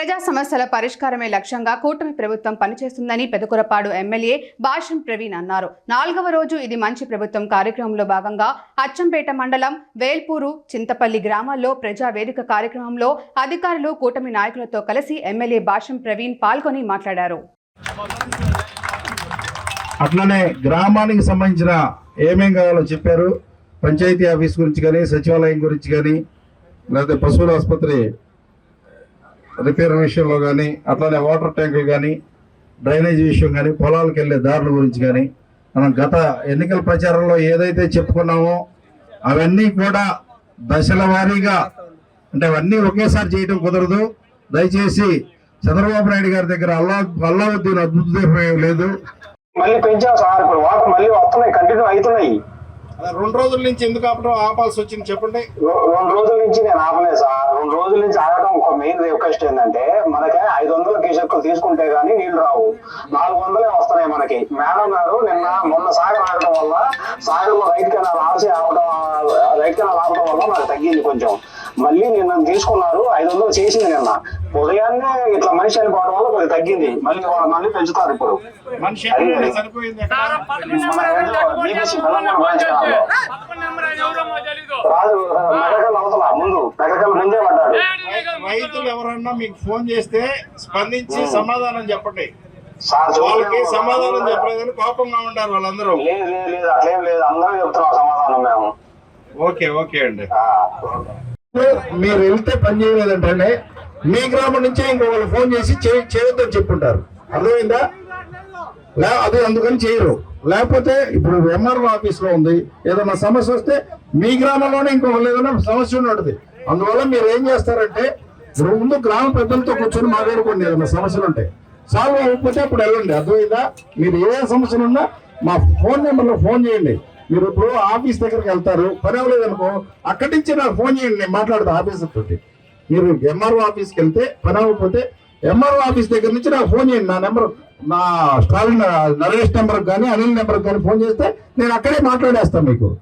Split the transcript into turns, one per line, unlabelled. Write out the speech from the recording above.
ప్రజా సమస్యల పరిష్కారమే లక్ష్యంగా కూటమి ప్రభుత్వం పనిచేస్తుందని పెదకురపాడు ఎమ్మెల్యే భాషం ప్రవీణ్ అన్నారు. నాలుగవ రోజు ఇది మంచి ప్రభుత్వం కార్యక్రమంలో భాగంగా అచ్చంపేట మండలం వేల్పూరు చింతపల్లి గ్రామాల్లో ప్రజా వేదిక కార్యక్రమంలో అధికారులు కూటమి నాయకులతో కలిసి ఎమ్మెల్యే భాషం ప్రవీణ్ పాల్గొని మాట్లాడారు.
అట్లనే గ్రామానికి సంబంధించిన ఏమేం కావాలో చెప్పారు. పంచాయతీ ఆఫీస్ గురించి కానీ సచివాలయం గురించి కానీ లేకపోతే పశువుల ఆసుపత్రి రిపేర్ విషయంలో కానీ అట్లనే వాటర్ ట్యాంకులు కానీ డ్రైనేజ్ విషయం కానీ పొలాలకు వెళ్ళే దారుల గురించి కానీ మనం గత ఎన్నికల ప్రచారంలో ఏదైతే చెప్పుకున్నామో అవన్నీ కూడా దశల వారీగా అంటే అవన్నీ ఒకేసారి చేయడం కుదరదు. దయచేసి చంద్రబాబు నాయుడు గారి దగ్గర అల్లా అల్లావుద్దీన్ అద్భుత లేదు.
మళ్ళీ పెంచాం సార్ ఇప్పుడు వాటర్ మళ్ళీ వస్తున్నాయి కంటిన్యూ అవుతున్నాయి.
రెండు రోజుల నుంచి ఎందుకు ఆపడం ఆపాల్సి వచ్చింది చెప్పండి.
రెండు రోజుల నుంచి నేను ఆపలేదు సార్ రెండు రోజుల నుంచి మెయిన్ రిక్వెస్ట్ ఏంటంటే మనకి ఐదు వందల కేసెక్కులు తీసుకుంటే గానీ నీళ్ళు రావు నాలుగు వందలే వస్తున్నాయి మనకి మేడం గారు నిన్న మొన్న సాగర్ ఆగడం వల్ల సాగర్ రైట్ కెనాల్ ఆల్సి ఆపడం రైట్ కెనాల్ ఆపడం వల్ల మనకు తగ్గింది కొంచెం మళ్ళీ నిన్న తీసుకున్నారు ఐదు వందలు చేసింది నిన్న ఉదయాన్నే ఇట్లా మనిషి చనిపోవడం వల్ల కొద్దిగా తగ్గింది మళ్ళీ వాళ్ళు మళ్ళీ పెంచుతారు ఇప్పుడు. రాదు మెగకల్ అవతల ముందు మెగకల్ ముందే పడ్డాడు
రైతులు ఎవరన్నా మీకు ఫోన్ చేస్తే స్పందించి సమాధానం చెప్పండి.
సార్
వాళ్ళకి. సమాధానం చెప్పలేదని కోపంగా ఉంటారు వాళ్ళందరూ.
లేదు లేదు లేదు అట్లేం లేదు. అందరం చెప్తున్నాం సమాధానం మేము.
ఓకే ఓకే అండి. మీరు వెళ్తే పని చేయలేదంటే మీ గ్రామం నుంచే ఇంకో వాళ్ళు ఫోన్ చేసి చేయొద్దని చెప్పుంటారు. అర్థమైందా? లే అది అందుకని చేయరు. లేకపోతే ఇప్పుడు ఎంఆర్ఓ ఆఫీస్లో ఉంది. ఏదైనా సమస్య వస్తే మీ గ్రామంలోనే ఇంకో వాళ్ళు ఏదైనా సమస్య ఉంటుంది అందువల్ల మీరు ఏం చేస్తారంటే ముందు గ్రామ పెద్దలతో కూర్చొని మాట్లాడుకోండి ఏదైనా సమస్యలు ఉంటాయి సాల్వ్ అవ్వకపోతే అప్పుడు వెళ్ళండి. అర్థమైందా? మీరు ఏ సమస్యలు ఉన్నా మా ఫోన్ నెంబర్లో ఫోన్ చేయండి. మీరు ఇప్పుడు ఆఫీస్ దగ్గరికి వెళ్తారు పని అనుకో అక్కడి నుంచి నాకు ఫోన్ చేయండి నేను మాట్లాడతా ఆఫీసర్ తోటి. మీరు ఎంఆర్ఓ ఆఫీస్కి వెళ్తే పని అవ్వకపోతే ఎంఆర్ఓ ఆఫీస్ దగ్గర నుంచి నాకు ఫోన్ చేయండి. నా నెంబర్ నా స్టాలిన్ నరేష్ నెంబర్కి కానీ అనిల్ నెంబర్కి కానీ ఫోన్ చేస్తే నేను అక్కడే మాట్లాడేస్తాను మీకు.